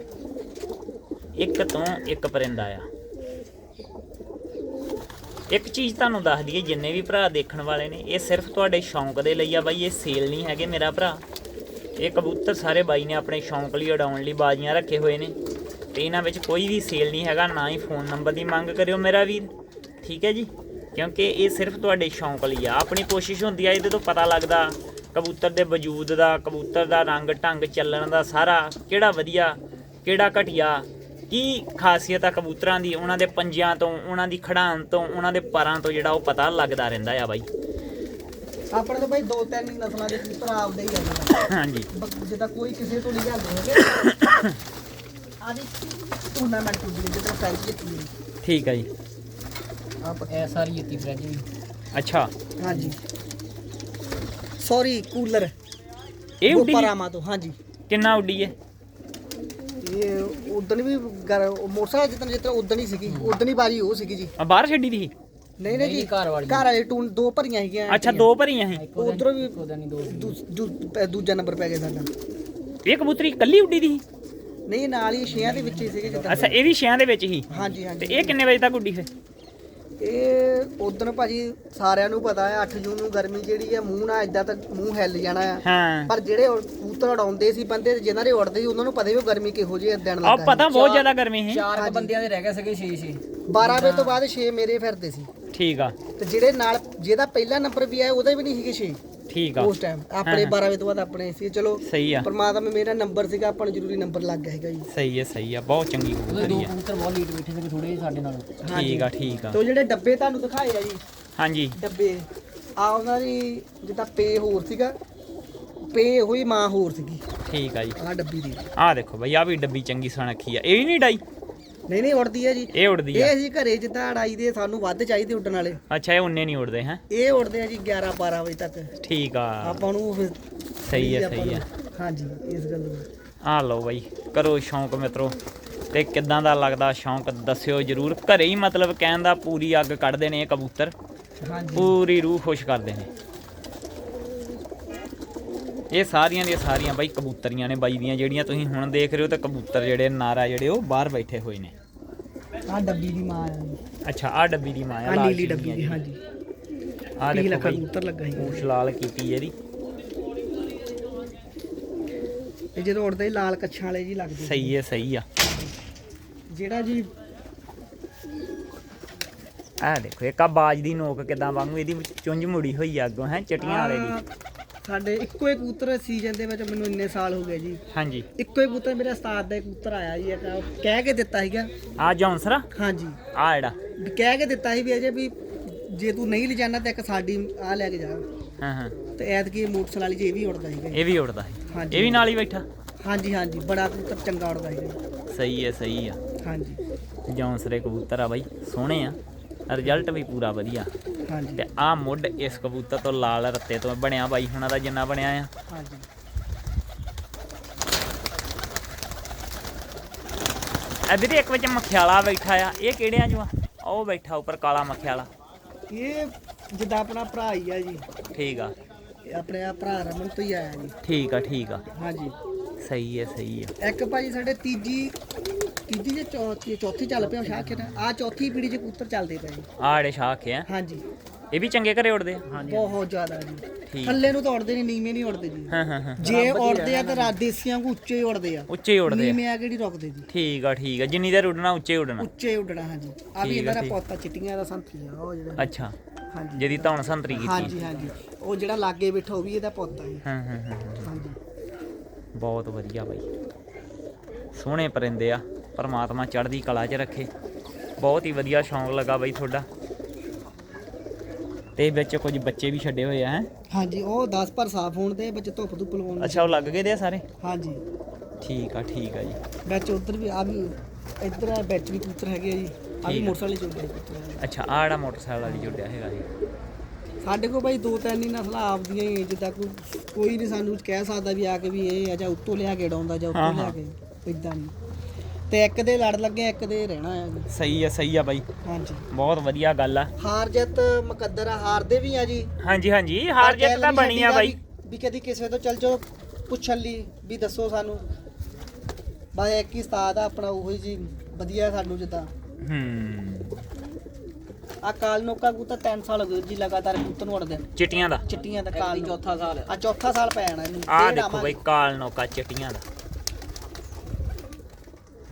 ਇੱਕ ਤੋਂ ਇੱਕ ਪਰਿੰਦਾ ਆ। ਇੱਕ ਚੀਜ਼ ਤੁਹਾਨੂੰ ਦੱਸ ਦਈਏ ਜਿੰਨੇ ਵੀ ਭਰਾ ਦੇਖਣ ਵਾਲੇ ਨੇ ਇਹ ਸਿਰਫ ਤੁਹਾਡੇ ਸ਼ੌਂਕ ਦੇ ਲਈ ਆ ਬਾਈ ਇਹ ਸੇਲ ਨਹੀਂ ਹੈਗੇ ਮੇਰਾ ਭਰਾ। ਇਹ ਕਬੂਤਰ ਸਾਰੇ ਬਾਈ ਨੇ ਆਪਣੇ ਸ਼ੌਂਕ ਲਈ ਉਡਾਉਣ ਲਈ ਬਾਜ਼ੀਆਂ ਰੱਖੇ ਹੋਏ ਨੇ ਤੇ ਇਹਨਾਂ ਵਿੱਚ ਕੋਈ ਵੀ ਸੇਲ ਨਹੀਂ ਹੈਗਾ, ਨਾ ਹੀ ਫੋਨ ਨੰਬਰ ਦੀ ਮੰਗ ਕਰਿਓ ਮੇਰਾ ਵੀਰ। ਠੀਕ ਹੈ ਜੀ? ਕਿਉਂਕਿ ਇਹ ਸਿਰਫ ਤੁਹਾਡੇ ਸ਼ੌਂਕ ਲਈ ਆ। ਆਪਣੀ ਕੋਸ਼ਿਸ਼ ਹੁੰਦੀ ਆ, ਇਹਦੇ ਤੋਂ ਪਤਾ ਲੱਗਦਾ ਕਬੂਤਰ ਦੇ ਵਜੂਦ ਦਾ, ਕਬੂਤਰ ਦਾ ਰੰਗ, ਢੰਗ, ਚੱਲਣ ਦਾ ਸਾਰਾ ਕਿਹੜਾ ਵਧੀਆ, ਕਿਹੜਾ ਘਟੀਆ, ਕੀ ਖਾਸੀਅਤ ਆ ਕਬੂਤਰਾਂ ਦੀ, ਉਹਨਾਂ ਦੇ ਪੰਜਿਆਂ ਤੋਂ, ਉਹਨਾਂ ਦੀ ਖੜਾਣ ਤੋਂ, ਉਹਨਾਂ ਦੇ ਪਰਾਂ ਤੋਂ ਜਿਹੜਾ ਉਹ ਪਤਾ ਲੱਗਦਾ ਰਹਿੰਦਾ ਆ ਬਾਈ। ਆਪਣੇ ਤੋਂ ਬਾਈ ਦੋ ਤਿੰਨ ਹੀ ਨਸਲਾਂ ਦੇ ਕਬੂਤਰ ਆਪਦੇ ਹੀ ਆ ਹਾਂਜੀ। ਜਿੱਦਾਂ ਕੋਈ ਕਿਸੇ ਤੋਂ ਨਹੀਂ ਜਾਂਦੇ ਹੈਗੇ। ਆਦੀ ਟੂਰਨਾਮੈਂਟ ਹੁੰਦੀ ਹੈ ਜਿੱਦਾਂ ਪ੍ਰਾਈਜ਼ ਜਿੱਤੀ ਹੈ ਠੀਕ ਆ ਜੀ। ਆਪ ਇਹ ਸਾਰੀ ਜਿੱਤੀ ਫ੍ਰਿਜ ਵੀ। ਅੱਛਾ। ਹਾਂਜੀ। ਸੌਰੀ ਕੂਲਰ ਇਹ ਉੱਡੀ ਪਰਾਮਾ ਤੋਂ ਹਾਂਜੀ। ਕਿੰਨਾ ਉੱਡੀ ਹੈ? ਇਹ ਉਦਣ ਵੀ ਮੋਟਰਸਾਈਕਲ ਜਿੱਦਣ ਜਿੱਦਣ ਉਦਣ ਹੀ ਸੀਗੀ। ਉਦਣ ਹੀ ਬਾਰੀ ਉਹ ਸੀਗੀ ਜੀ। ਆ ਬਾਹਰ ਛੱਡੀ ਦੀ ਸੀ? ਨਹੀਂ ਨਹੀਂ ਜੀ ਘਰ ਵਾਲੀ। ਘਰ ਵਾਲੇ ਟੂਨ ਦੋ ਭਰੀਆਂ ਸੀਗੀਆਂ ਅੱਛਾ ਦੋ ਭਰੀਆਂ ਸੀ ਉਧਰੋਂ ਵੀ ਦੋ ਦੂ- ਦੂਜਾ ਨੰਬਰ ਪੈ ਗਿਆ ਸਾਡਾ। ਇਹ ਕਬੂਤਰੀ ਕੱਲੀ ਉੱਡੀ ਦੀ ਸੀ? ਨਹੀਂ ਨਾਲ ਹੀ ਛੇਆਂ ਦੇ ਵਿੱਚ ਹੀ ਸੀਗੇ ਜਿੱਦਾਂ ਅੱਛਾ ਇਹ ਵੀ ਛਿਆਂ ਦੇ ਵਿੱਚ ਹੀ? ਹਾਂਜੀ ਤੇ ਹਾਂਜੀ ਇਹ ਕਿੰਨੇ ਵਜੇ ਤੱਕ ਉੱਡੀ ਫਿਰ? ਇਹ ਉਦਣ ਭਾਜੀ ਸਾਰਿਆਂ ਨੂੰ ਪਤਾ ਹੈ 8 ਜੂਨ ਨੂੰ ਗਰਮੀ ਜਿਹੜੀ ਹੈ ਮੂੰਹ ਨਾਲ ਇਦਾਂ ਤੱਕ ਮੂੰਹ ਹਿੱਲ ਜਾਣਾ ਹਾਂ। ਪਰ ਜਿਹੜੇ ਉਹ ਕਬੂਤਰ ਉਡਾਉਂਦੇ ਸੀ ਬੰਦੇ ਜਿਨ੍ਹਾਂ ਦੇ ਉੜਦੇ ਸੀ ਉਹਨਾਂ ਨੂੰ ਪਤਾ ਵੀ ਉਹ ਗਰਮੀ ਕਿਹੋ ਜਿਹੀ ਦਿਨ ਆ ਲੱਗਾ ਪਤਾ ਬਹੁਤ ਜ਼ਿਆਦਾ ਗਰਮੀ ਸੀ ਚਾਰ ਕੁ ਬੰਦਿਆਂ ਦੇ ਰਹਿ ਗਏ ਸੀਗੇ 6 6 12 ਵਜੇ ਤੋਂ ਬਾਅਦ 6 ਮੇਰੇ ਫਿਰਦੇ ਸੀ। ਠੀਕ ਆ। ਤੇ ਜਿਹੜੇ ਨਾਲ ਜਿਹਦਾ ਪਹਿਲਾ ਨੰਬਰ ਵੀ ਆਇਆ ਉਹਦੇ ਵੀ ਨਹੀਂ ਸੀਗੇ 6 ਠੀਕ ਆ। ਉਸ ਟਾਈਮ ਆਪਣੇ 12 ਵਜੇ ਤੋਂ ਬਾਅਦ ਆਪਣੇ ਸੀ। ਚਲੋ ਸਹੀ ਆ। ਪਰਮਾਤਮਾ ਮੇਰਾ ਨੰਬਰ ਸੀਗਾ ਆਪਾਂ ਨੂੰ ਜ਼ਰੂਰੀ ਨੰਬਰ ਲੱਗ ਗਿਆ ਹੈਗਾ ਜੀ। ਸਹੀ ਹੈ ਸਹੀ ਆ। ਬਹੁਤ ਚੰਗੀ ਉਹਦੇ ਕਬੂਤਰੀ ਦੋ ਆ। ਕਬੂਤਰ ਬਹੁਤ ਲੀਟ ਬੈਠੇ ਸੀਗੇ ਥੋੜੇ ਜਿਹੇ ਸਾਡੇ ਨਾਲ। ਠੀਕ ਆ ਠੀਕ ਆ। ਤੇ ਜਿਹੜੇ ਡੱਬੇ ਤੁਹਾਨੂੰ ਦਿਖਾਏ ਆ ਜੀ। ਹਾਂਜੀ। ਡੱਬੇ। ਆ ਉਹਨਾਂ ਦੀ ਜਿੱਦਾਂ ਪੇ ਹੋਰ ਸੀਗਾ। ਪੇ ਹੋਈ ਮਾਂ ਹੋਰ ਸੀਗੀ। ਠੀਕ ਆ ਜੀ। ਆ ਡੱਬੀ ਦੀ। ਆਹ ਦੇਖੋ ਬਈ ਆ ਵੀ ਡੱਬੀ ਚੰਗੀ ਸੁਣਖੀ ਆ। ਇਹ ਵੀ ਨਹੀਂ ਡਾਈ? ਨਹੀਂ ਨਹੀਂ ਉੜਦੀ ਹੈ ਜੀ। ਇਹ ਉੜਦੀ ਇਹ ਆ ਅਸੀਂ ਘਰੇ ਜਿੱਦਾਂ ਅੜਾਈ ਦੇ ਸਾਨੂੰ ਵੱਧ ਚਾਹੀਦੇ ਉੱਡਣ ਵਾਲੇ। ਅੱਛਾ ਇਹ ਉੰਨੇ ਨਹੀਂ ਉੜਦੇ ਹੈ? ਇਹ ਉੜਦੇ ਆ ਜੀ 11 12 ਵਜੇ ਤੱਕ। ਠੀਕ ਆ। ਆਪਾਂ ਨੂੰ ਫਿਰ ਸਹੀ ਹੈ ਆਪਾਂ ਸਹੀ ਹੈ ਨੂੰ- ਹਾਂਜੀ ਇਸ ਗੱਲ ਨੂੰ। ਆ ਲਓ ਬਾਈ ਕਰੋ ਸ਼ੌਂਕ ਮਿੱਤਰੋ। ਤੇ ਕਿੱਦਾਂ ਦਾ ਲੱਗਦਾ ਸ਼ੌਂਕ ਦੱਸਿਓ ਜਰੂਰ। ਘਰੇ ਹੀ ਮਤਲਬ ਕਹਿਣ ਦਾ ਪੂਰੀ ਅੱਗ ਕੱਢਦੇ ਨੇ ਇਹ ਕਬੂਤਰ। ਹਾਂਜੀ। ਪੂਰੀ ਰੂਹ ਖੁਸ਼ ਕਰਦੇ ਨੇ। ਇਹ ਸਾਰੀਆਂ ਦੀਆਂ ਸਾਰੀਆਂ ਬਾਈ ਕਬੂਤਰੀਆਂ ਨੇ ਬਾਈ ਦੀਆਂ ਜਿਹੜੀਆਂ ਤੁਸੀਂ ਹੁਣ ਦੇਖ ਰਹੇ ਹੋ ਤੇ ਕਬੂਤਰ ਜਿਹੜੇ ਨਾਰਾ ਜਿਹੜੇ ਉਹ ਬਾਹਰ ਬੈਠੇ ਹੋਏ ਨੇ। ਆ ਡੱਬੀ ਦੀ ਮਾਂ ਆ ਅੱਛਾ ਆ ਡੱਬੀ ਦੀ ਮਾਇਆ ਆ ਲਾਲ ਨੀਲੀ ਸਿੰਘ ਡੱਬੀ ਦੀ ਹਾਂਜੀ। ਆ 30 ਦੇਖੋ ਬਾਈ ਕਬੂਤਰ ਲੱਗਾ ਸੀ। ਪੂਛ ਲਾਲ ਕੀਤੀ ਇਹਦੀ। ਇਹ ਜਦੋਂ ਉੜਦੇ ਹੀ ਲਾਲ ਕੱਛਾਂ ਵਾਲੇ ਜੀ ਲੱਗਦੇ। ਸਹੀ ਹੈ ਸਹੀ ਆ। ਜਿਹੜਾ ਜੀ ਆ ਦੇਖੋ ਇੱਕ ਆ ਬਾਜ ਦੀ ਨੋਕ ਕਿਦਾਂ ਵਾਂਗੂ ਇਹਦੀ ਚੁੰਝ ਮੁੜੀ ਹੋਈ ਆ ਅੱਗੋਂ ਹੈ ਚਟੀਆਂ ਵਾਲੇ ਦੀ। ਆਹ ਸਾਡੇ ਇੱਕੋ ਹੀ ਕਬੂਤਰ ਸੀਜ਼ਨ ਦੇ ਵਿੱਚ ਮੈਨੂੰ ਇੰਨੇ ਸਾਲ ਹੋ ਗਏ ਜੀ। ਹਾਂਜੀ। ਇੱਕੋ ਹੀ ਕਬੂਤਰ ਮੇਰੇ ਉਸਤਾਦ ਦਾ ਹੀ ਕਬੂਤਰ ਆਇਆ ਜੀ ਇੱਕ ਕਹਿ ਕੇ ਦਿੱਤਾ ਸੀਗਾ। ਆ ਜੌਂਸਰਾ ਹਾਂਜੀ। ਆ ਜਿਹੜਾ? ਵੀ ਕਹਿ ਕੇ ਦਿੱਤਾ ਸੀ ਵੀ ਅਜੇ ਵੀ ਜੇ ਤੂੰ ਨਹੀਂ ਲਿਜਾਣਾ ਤੇ ਇੱਕ ਸਾਡੀ ਆ ਲੈ ਕੇ ਜਾ। ਹਾਂ ਹਾਂ। ਤੇ ਐਤਕੀ ਮੋਟਰਸਾਈਕਲ ਵਾਲੀ ਜੀ ਇਹ ਵੀ ਉੜਦਾ ਸੀਗਾ। ਜੀ। ਇਹ ਵੀ ਉੜਦਾ ਹੈ ਹਾਂਜੀ। ਇਹ ਵੀ ਨਾਲ ਹੀ ਬੈਠਾ? ਹਾਂਜੀ ਹਾਂਜੀ। ਬੜਾ ਕਬੂਤਰ ਚੰਗਾ ਉੜਦਾ ਸੀਗਾ। ਜੀ। ਸਹੀ ਹੈ ਸਹੀ ਆ। ਹਾਂਜੀ। ਜੌਂਸਰੇ ਕਬੂਤਰ ਆ ਬਾਈ ਸੋਹਣੇ ਆ। ਰਿਜ਼ਲਟ ਵੀ ਪੂਰਾ ਵਧੀਆ। ਹਾਂਜੀ। ਤੇ ਆ ਮੁੱਢ ਇਸ ਕਬੂਤਰ ਤੋਂ ਲਾਲ ਰੱਤੇ ਤੋਂ ਬਣਿਆ ਬਾਈ ਹੁਣਾਂ ਦਾ ਜਿੰਨਾ ਬਣਿਆ ਆ। ਹਾਂਜੀ। ਇੱਧਰ ਇੱਕ ਵਿੱਚ ਮਖਿਆਲਾ ਬੈਠਾ ਆ ਇਹ ਕਿਹੜਿਆਂ ਚੋਂ ਆ ਉਹ ਬੈਠਾ ਉੱਪਰ ਕਾਲਾ ਮਖਿਆਲਾ। ਇਹ ਜਿੱਦਾਂ ਆਪਣਾ ਭਰਾ ਹੀ ਆ ਜੀ। ਠੀਕ ਆ। ਇਹ ਆਪਣੇ ਆ ਭਰਾ ਰਮਨ ਤੋਂ ਹੀ ਆਇਆ ਜੀ। ਠੀਕ ਆ ਠੀਕ ਆ। ਹਾਂਜੀ। ਸਹੀ ਹੈ ਸਹੀ ਹੈ ਇੱਕ ਭਾਜੀ ਸਾਡੇ ਤੀਜੀ ਤੀਜੀ ਜੇ ਚੌਥੀ ਚੌਥੀ ਚੱਲ ਪਿਆ ਸ਼ਾਹ ਖੇਤ ਆ ਚੌਥੀ ਪੀੜੀ ਚ ਕਬੂਤਰ ਚੱਲਦੇ ਪਏ ਜੀ ਆ ਜਿਹੜੇ ਸ਼ਾਖ ਆ। ਹਾਂਜੀ। ਇਹ ਵੀ ਚੰਗੇ ਘਰੇ ਉੜਦੇ ਆ? ਬਹੁਤ ਜ਼ਿਆਦਾ ਜੀ। ਠੀਕ। ਥੱਲੇ ਨੂੰ ਤਾਂ ਉੜਦੇ ਨਹੀਂ ਨੀਵੇਂ ਨਹੀਂ ਉੜਦੇ ਜੀ। ਹਾਂ ਹਾਂ ਹਾਂ। ਜੇ ਉੜਦੇ ਆ ਤਾਂ ਰਾ- ਦੇਸੀਆਂ ਕੋ ਉੱਚੇ ਹੀ ਉੜਦੇ ਆ। ਉੱਚੇ ਹੀ ਉੜਦੇ ਆ। ਨੀਵੇਂ ਆ ਕਿਹੜੀ ਰੁਕਦੇ ਜੀ। ਠੀਕ ਆ ਠੀਕ ਆ। ਜਿੰਨੀ ਦੇਰ ਉੱਡਣਾ ਉੱਚੇ ਹੀ ਉੱਡਣਾ। ਉੱਚੇ ਉੱਡਣਾ ਹਾਂਜੀ। ਆ ਵੀ ਠੀਕ ਆ, ਇਹਨਾਂ ਦਾ ਠੀਕ। ਪੋਤਾ ਚਿੱਟੀਆਂ ਦਾ ਸੰਤਰੀ ਆ ਉਹ ਜਿਹੜਾ। ਅੱਛਾ। ਹਾਂਜੀ। ਜਿਹਦੀ ਧੌਣ ਸੰਤਰੀ ਕੀਤੀ। ਹਾਂਜੀ ਹਾਂਜੀ। ਉਹ ਜਿਹੜਾ ਲਾਗੇ ਬੈਠਾ ਉਹ ਵੀ ਇਹਦਾ ਪੋਤਾ ਹੈ। ਹਾਂ ਹਾਂ ਹਾਂ ਹਾਂ। ਹਾਂਜੀ। ਬਹੁਤ ਵਧੀਆ ਬਾਈ। ਸੋਹਣੇ ਪਰਿੰਦੇ ਆ। ਪਰਮਾਤਮਾ ਚੜ੍ਹਦੀ ਕਲਾ 'ਚ ਰੱਖੇ। ਬਹੁਤ ਹੀ ਵਧੀਆ ਸ਼ੌਂਕ ਲੱਗਾ ਬਾਈ ਤੁਹਾਡਾ। ਤੇ ਵਿੱਚ ਕੁਝ ਬੱਚੇ ਵੀ ਛੱਡੇ ਹੋਏ ਆ ਹੈ? ਹਾਂਜੀ ਉਹ 10 ਪਰ ਸਾਫ਼ ਹੋਣ ਦੇ ਵਿੱਚ ਧੁੱਪ ਧੁੱਪ ਲਵਾਉਣ ਅੱਛਾ ਉਹ ਲੱਗ ਗਏ ਦੇ ਆ ਸਾਰੇ? ਹਾਂਜੀ। ਠੀਕ ਆ ਠੀਕ ਆ ਜੀ। ਵਿੱਚ ਉਧਰ ਵੀ ਆ ਵੀ ਇੱਧਰ ਆ ਵਿੱਚ ਵੀ ਕਬੂਤਰ ਹੈਗੇ ਆ ਜੀ। ਆ ਵੀ ਆ। ਮੋਟਰਸਾਈਕਲ ਚੋਂ ਕਬੂਤਰ ਆ। ਅੱਛਾ ਆਹ ਜਿਹੜਾ ਮੋਟਰਸਾਈਕਲ ਵਾਲੀ ਜੁੜਿਆ ਹੈਗਾ ਜੀ। ਸਾਡੇ ਕੋਲ ਬਾਈ ਦੋ ਤਿੰਨ ਹੀ ਨਸਲਾਂ ਆਪਦੀਆਂ ਹੀ ਆ, ਜਿੱਦਾਂ ਕੋਈ ਕੋਈ ਨਹੀਂ ਸਾਨੂੰ ਕਹਿ ਸਕਦਾ ਵੀ ਆ ਕੇ ਵੀ ਇਹ ਆ ਜਾਂ ਉੱਤੋਂ ਲਿਆ ਕੇ ਡਾਉਂਦਾ ਜਾਂ ਉੱਤੋਂ ਲਿਆ। ਕੇ ਇਦਾਂ ਨਹੀਂ। ਤੇ ਇੱਕ ਦੇ ਲੜ ਲੱਗੇ ਇੱਕ ਦੇ ਰਹਿਣਾ ਆ ਜੀ ਸਹੀ ਆ ਸਹੀ ਆ ਬਾਈ। ਹਾਂਜੀ। ਬਹੁਤ ਵਧੀਆ ਗੱਲ ਆ। ਹਾਰ ਜਿੱਤ ਮੁਕੱਦਰ ਆ ਹਾਰਦੇ ਵੀ ਆ ਜੀ। ਹਾਂਜੀ ਹਾਂਜੀ ਹਾਰ ਜਿੱਤ ਤਾਂ ਬਣੀ ਆ ਬਾਈ। ਵੀ- ਕਦੀ ਕਿਸੇ ਤੋਂ ਚੱਲ ਜਾਓ ਪੁੱਛਣ ਲਈ ਵੀ ਦੱਸੋ ਸਾਨੂੰ। ਬਸ ਇੱਕ ਹੀ ਉਸਤਾਦ ਆ ਆਪਣਾ ਉਹੋ ਹੀ ਜੀ ਵਧੀਆ ਸਾਨੂੰ ਜਿੱਦਾਂ। ਹੂੰ। ਆ ਕਾਲ ਨੋਕਾ ਕਬੂਤਰ 3 ਸਾਲ ਹੋ ਗਏ ਜੀ ਲਗਾਤਾਰ ਕਬੂਤਰ ਨੂੰ ਉੜਦੇ ਚਿੱਟੀਆਂ ਦਾ। ਚਿੱਟੀਆਂ ਦਾ ਕਾਲ ਨੂੰ। ਚੌਥਾ ਸਾਲ ਆ। ਚੌਥਾ ਸਾਲ ਪੈ ਜਾਣਾ ਇਹਨੂੰ ਡੇਢ ਦੇਖੋ। ਬਾਈ ਕਾਲ ਨੌਕਾ ਚਿੱਟੀਆਂ ਦਾ।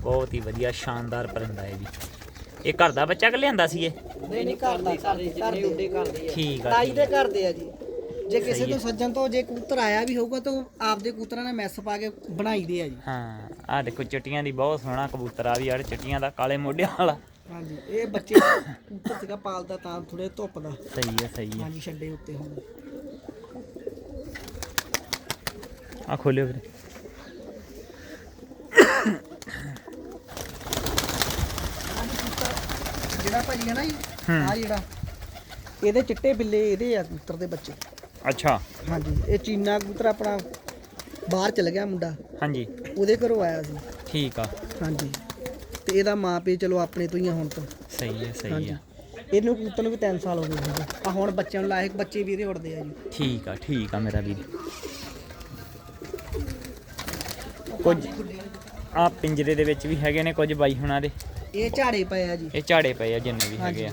ਬਹੁਤ ਹੀ ਵਧੀਆ ਸ਼ਾਨਦਾਰ ਪਰਿੰਦਾ ਇਹ ਵੀ ਇਹ ਘਰ ਦਾ ਬੱਚਾ ਕਿ ਲਿਆਂਦਾ ਸੀ ਇਹ? ਨਹੀਂ ਨਹੀਂ ਘਰ ਦਾ ਘਰ ਦੇ ਜਿੰਨੇ ਉੱਡੇ ਕਰਦੇ ਆ। ਠੀਕ ਆ ਤਾਈ ਦੇ ਘਰ ਦੇ ਆ ਜੀ। ਜੇ ਕਿਸੇ ਤੋਂ ਸੱਜਣ ਤੋਂ ਜੇ ਕਬੂਤਰ ਆਇਆ ਵੀ ਹੋਊਗਾ ਤਾਂ ਆਪਦੇ ਕਬੂਤਰਾਂ ਨਾਲ ਮੈਸ ਪਾ ਕੇ ਬਣਾਈਦੇ ਆ ਜੀ। ਹਾਂ ਆ ਦੇਖੋ ਚਿੱਟੀਆਂ ਦੀ ਬਹੁਤ ਸੋਹਣਾ ਕਬੂਤਰ ਆ ਵੀ ਯਾਰ ਚਿੱਟੀਆਂ ਦਾ ਕਾਲੇ ਮੋਢਿਆਂ ਵਾਲਾ। ਹਾਂਜੀ ਇਹ ਬੱਚੇ ਕਬੂਤਰ ਸੀਗਾ ਪਾਲਦਾ ਤਾਂ ਥੋੜੇ ਧੁੱਪ ਦਾ। ਸਹੀ ਹੈ ਸਹੀ ਹੈ। ਹਾਂਜੀ ਛੱਡੇ ਉੱਤੇ ਹੁਣ। ਆ ਖੋਲਿਓ ਵੀਰੇ ਜਿਹੜਾ ਭਾਜੀ ਹੈ ਨਾ ਜੀ ਹੂੰ। ਆ ਜਿਹੜਾ ਇਹਦੇ ਚਿੱਟੇ ਬਿੱਲੇ ਇਹਦੇ ਆ ਕਬੂਤਰ ਦੇ ਬੱਚੇ। ਅੱਛਾ। ਹਾਂਜੀ ਇਹ ਚੀਨਾ ਕਬੂਤਰ ਆਪਣਾ ਬਾਹਰ ਚਲ ਗਿਆ ਮੁੰਡਾ। ਹਾਂਜੀ। ਉਹਦੇ ਘਰੋਂ ਆਇਆ ਸੀ। ਠੀਕ ਆ। ਹਾਂਜੀ। ਤੇ ਇਹਦਾ ਮਾਂ ਪਿਓ ਚਲੋ ਆਪਣੇ ਤੋਂ ਹੀ ਆ ਹੁਣ ਤਾਂ। ਸਹੀ ਹੈ ਸਹੀ ਆ। ਇਹਨੂੰ ਕਬੂਤਰ ਨੂੰ ਵੀ 3 ਸਾਲ ਹੋ ਗਏ ਆ ਹੁਣ ਬੱਚਿਆਂ ਨੂੰ ਲਾਇਕ ਬੱਚੇ ਵੀ ਇਹਦੇ ਉੜਦੇ ਆ ਜੀ। ਠੀਕ ਆ ਠੀਕ ਆ ਮੇਰਾ ਵੀਰ। ਕੁਝ ਆ ਪਿੰਜਰੇ ਦੇ ਵਿੱਚ ਵੀ ਹੈਗੇ ਨੇ ਕੁਝ ਬਾਈ ਹੁਣਾਂ ਦੇ। ਇਹ ਝਾੜੇ ਪਏ ਆ ਜੀ। ਇਹ ਝਾੜੇ ਪਏ ਆ ਜਿੰਨੇ ਵੀ ਹੈਗੇ ਆ।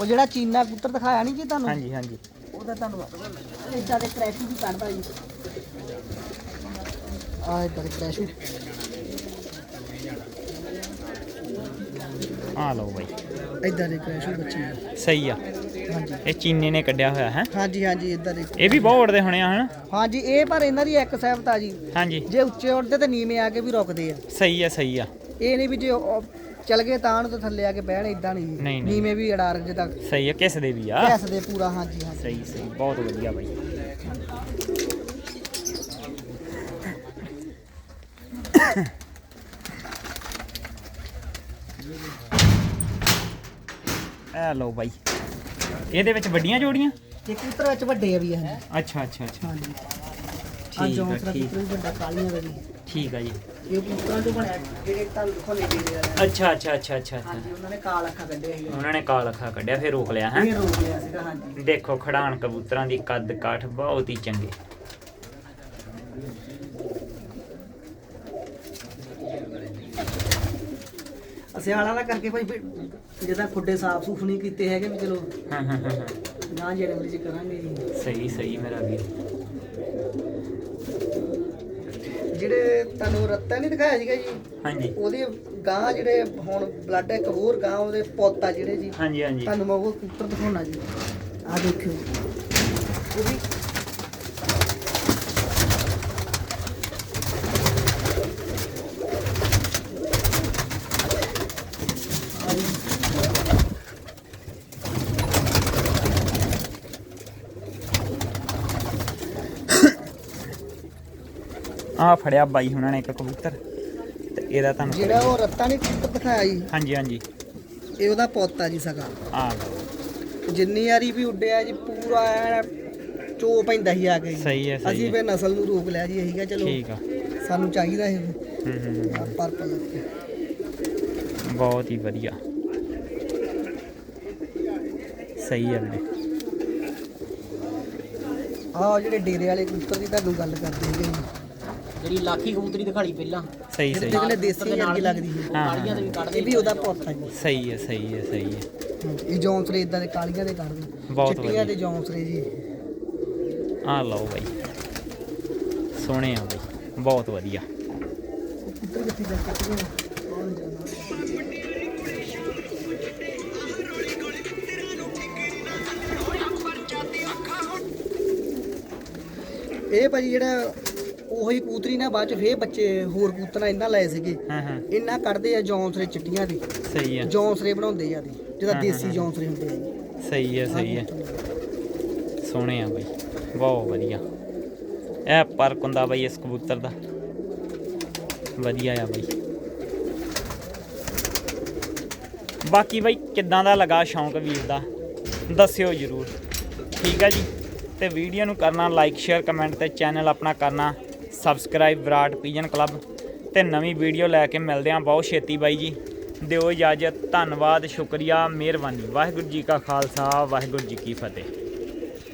ਉਹ ਜਿਹੜਾ ਚੀਨਾ ਕਬੂਤਰ ਦਿਖਾਇਆ ਨਹੀਂ ਜੀ ਤੁਹਾਨੂੰ? ਹਾਂਜੀ ਹਾਂਜੀ। ਉਹਦਾ ਤੁਹਾਨੂੰ ਇਦਾਂ ਦੇ ਕ੍ਰੈਸ਼ੂ ਵੀ ਕੱਢਦਾ ਜੀ। ਆ ਇਦਾਂ ਦੇ ਕ੍ਰੈਸ਼ੂ ਆ ਲਓ ਬਾਈ। ਇਦਾਂ ਦੇ ਕ੍ਰੈਸ਼ੂ ਬੱਚੇ। ਸਹੀ ਆ। ਇਹ ਚੀਨੇ ਨੇ ਕੱਢਿਆ ਹੋਇਆ ਹੈ। ਹਾਂਜੀ ਹਾਂਜੀ ਇਦਾਂ ਦੇ ਇਹ ਵੀ ਬਹੁਤ ਉੜਦੇ ਹੋਣੇ ਆ ਹਨ? ਹਾਂਜੀ ਇਹ ਪਰ ਇਹਨਾਂ ਦੀ ਇੱਕ ਸਹਿਬਤ ਆ ਜੀ। ਹਾਂਜੀ। ਜੇ ਉੱਚੇ ਉੱਡਦੇ ਤੇ ਨੀਵੇਂ ਆ ਕੇ ਵੀ ਰੁਕਦੇ ਆ। ਸਹੀ ਆ ਸਹੀ ਆ। ਇਹ ਨਹੀਂ ਵੀ ਜੇ ਉਹ ਚਲ ਗਏ ਤਾਂ ਨੂੰ ਤਾਂ ਥੱਲੇ ਆ ਕੇ ਬਹਿਣ ਇਦਾਂ ਨਹੀਂ। ਜੀ। ਨਹੀਂ, ਨਹੀਂ। ਨੀਵੇਂ ਵੀ ਅੜਾਰ ਜੇ ਤੱਕ। ਸਹੀ ਆ ਕਿਸ ਦੇ ਵੀ ਆ। ਦੇ ਪੂਰਾ ਹਾਂਜੀ ਹਾਂਜੀ। ਸਹੀ ਸਹੀ ਬਹੁਤ ਵਧੀਆ ਬਾਈ। ਇਹ ਲਓ ਬਾਈ। ਇਹਦੇ ਵਿੱਚ ਵੱਡੀਆਂ ਜੋੜੀਆਂ? ਤੇ ਕਬੂਤਰ ਵਿੱਚ ਵੱਡੇ ਆ ਵੀ ਆ ਅੱਛਾ ਅੱਛਾ ਅੱਛਾ। ਹਾਂਜੀ। ਠੀਕ ਆ ਠੀਕ। ਕਬੂਤਰ ਵੀ ਵੱਡਾ ਕਾਲੀਆਂ ਦਾ ਵੀ। ਠੀਕ ਆ ਜੀ। ਇਹ ਕਬੂਤਰਾਂ ਤੋਂ ਬਣਿਆ ਜਿਹੜੇ ਤੁਹਾਨੂੰ ਖੋਲੇ ਦੇ ਆ ਅੱਛਾ ਅੱਛਾ ਅੱਛਾ ਅੱਛਾ ਅੱਛਾ। ਹਾਂਜੀ ਉਹਨਾਂ ਨੇ ਕਾਲ ਅੱਖਾਂ ਕੱਢੇ ਸੀ ਉਹਨਾਂ ਨੇ ਕਾਲ ਅੱਖਾਂ ਕੱਢਿਆ ਫਿਰ ਰੋਕ ਲਿਆ ਹੈ? ਇਹ ਰੋਕ ਲਿਆ ਸੀਗਾ ਹਾਂਜੀ। ਦੇਖੋ ਖੜਾਣ ਕਬੂਤਰਾਂ ਦੀ ਕੱਦ ਕਾਠ ਬਹੁਤ ਹੀ ਚੰਗੇ। ਸਿਆਲਾਂ ਦਾ ਕਰਕੇ ਭਾਈ ਜਿਹਦਾ ਖੁੱਡੇ ਸਾਫ਼ ਸੂਫ ਨਹੀਂ ਕੀਤੇ ਹੈਗੇ ਵੀ ਚਲੋ ਹਾਂ ਹਾਂ ਹਾਂ ਗਾਂ ਜਨਵਰੀ ਚ ਕਰਾਂਗੇ ਜੀ। ਸਹੀ ਸਹੀ ਮੇਰਾ ਵੀਰ। ਜਿਹੜੇ ਤੁਹਾਨੂੰ ਰੱਤਾ ਨਹੀਂ ਦਿਖਾਇਆ ਸੀਗਾ ਜੀ? ਹਾਂਜੀ। ਉਹਦੇ ਗਾਂ ਜਿਹੜੇ ਹੁਣ ਬਲੱਡ ਇੱਕ ਹੋਰ ਗਾਂ ਉਹਦੇ ਪੁੱਤ ਆ ਜਿਹੜੇ ਜੀ। ਹਾਂਜੀ ਹਾਂਜੀ। ਤੁਹਾਨੂੰ ਮੈਂ ਉਹ ਕਬੂਤਰ ਦਿਖਾਉਣਾ ਜੀ। ਆ ਦੇਖਿਓ। ਉਹ ਵੀ ਆ ਫੜਿਆ ਬਾਈ ਹੁਣਾਂ ਨੇ ਇੱਕ ਕਬੂਤਰ। ਤੇ ਇਹਦਾ ਤੁਹਾਨੂੰ ਜਿਹੜਾ ਉਹ ਰੱਤਾ ਨਹੀਂ ਦਿਖਾਇਆ ਜੀ? ਹਾਂਜੀ ਹਾਂਜੀ। ਇਹ ਉਹਦਾ ਪੁੱਤ ਜੀ ਸਗਾ। ਆ। ਜਿੰਨੀ ਵਾਰੀ ਵੀ ਉੱਡਿਆ ਜੀ ਪੂਰਾ ਐਨ ਚੋ ਪੈਂਦਾ ਹੀ ਆ ਕੇ ਜੀ। ਸਹੀ ਹੈ ਸਹੀ ਅਸੀਂ ਹੈ। ਫਿਰ ਨਸਲ ਨੂੰ ਰੋਕ ਲਿਆ ਜੀ ਅਸੀਂ ਕਿਹਾ ਚਲੋ ਠੀਕ ਆ। ਸਾਨੂੰ ਚਾਹੀਦਾ ਇਹ। ਹੂੰ ਹੂੰ ਹੂੰ। ਪਰਪਲ ਬਹੁਤ ਹੀ ਵਧੀਆ। ਸਹੀ ਹੈ ਵੀਰੇ। ਆਹ ਜਿਹੜੇ ਡੇਰੇ ਵਾਲੇ ਕਬੂਤਰ ਦੀ ਤੁਹਾਨੂੰ ਗੱਲ ਕਰਦੇ ਜੀ। ਜਿਹੜੀ ਲਾਖੀ ਕਬੂਤਰੀ ਦਿਖਾਲੀ ਪਹਿਲਾਂ। ਸਹੀ ਸਹੀ। ਜਿਹੜੇ ਦੇਸੀ ਵਰਗੀ ਲੱਗਦੀ ਹੈ ਹਾਂ, ਕਾਲੀਆਂ ਦੇ ਵੀ ਕੱਢਦੇ ਇਹ ਵੀ ਉਹਦਾ ਪੁੱਤ ਜੀ ਸਹੀ ਹੈ ਸਹੀ ਹੈ ਸਹੀ ਹੈ। ਇਹ ਜੌਂਸਰੇ ਇਦਾਂ ਦੇ ਕਾਲੀਆਂ ਦੇ ਕੱਢਦੇ ਬਹੁਤ ਚਿੱਟੀਆਂ ਵਧੀਆ। ਦੇ ਜੌਂਸਰੇ ਜੀ। ਆ ਲਓ ਬਾਈ। ਸੋਹਣੇ ਆ ਬਾਈ। ਬਹੁਤ ਵਧੀਆ। ਇਹ ਭਾਜੀ ਜਿਹੜਾ ਉਹੀ ਕਬੂਤਰੀ ਨਾ ਬਾਅਦ ਚ ਫੇਰ ਬੱਚੇ ਹੋਰ ਕਬੂਤਰਾਂ ਇਹਨਾਂ ਲਏ ਸੀਗੇ। ਹਾਂ ਹਾਂ। ਇਹਨਾਂ ਕੱਢਦੇ ਆ ਜੌਂਸਰੇ ਚਿੱਟੀਆਂ ਦੇ। ਸਹੀ ਹੈ ਜੌਂਸਰੇ ਬਣਾਉਂਦੇ ਜਿਆਦੇ ਜਿਹਦਾ ਹਾਂ, ਦੇਸੀ। ਜੌਂਸਰੇ ਹੁੰਦੇ ਆ ਸਹੀ ਹੈ ਸਹੀ ਹੈ ਸੋਹਣੇ ਆ ਬਾਈ। ਬਹੁਤ ਵਧੀਆ। ਇਹ ਪਰ ਕੁੰਦਾ ਬਾਈ ਇਸ ਕਬੂਤਰ ਦਾ। ਵਧੀਆ ਆ ਬਾਈ। ਬਾਕੀ ਬਾਈ ਕਿੱਦਾਂ ਦਾ ਲੱਗਾ ਸ਼ੌਂਕ ਵੀਰ ਦਾ? ਦੱਸਿਓ ਜਰੂਰ। ਠੀਕ ਹੈ ਜੀ। ਤੇ ਵੀਡੀਓ ਨੂੰ ਕਰਨਾ ਲਾਈਕ ਸ਼ੇਅਰ ਕਮੈਂਟ ਤੇ ਚੈਨਲ ਆਪਣਾ ਕਰਨਾ। ਸਬਸਕ੍ਰਾਈਬ ਵਿਰਾਟ ਪੀਜਨ ਕਲੱਬ ਤੇ ਨਵੀਂ ਵੀਡੀਓ ਲੈ ਕੇ ਮਿਲਦੇ ਆਂ ਬਹੁਤ ਛੇਤੀ ਬਾਈ ਜੀ। ਦਿਓ ਇਜਾਜ਼ਤ। ਧੰਨਵਾਦ। ਸ਼ੁਕਰੀਆ। ਮਿਹਰਬਾਨੀ। ਵਾਹਿਗੁਰੂ ਜੀ ਕਾ ਖਾਲਸਾ। ਵਾਹਿਗੁਰੂ ਜੀ ਕੀ ਫਤਿਹ।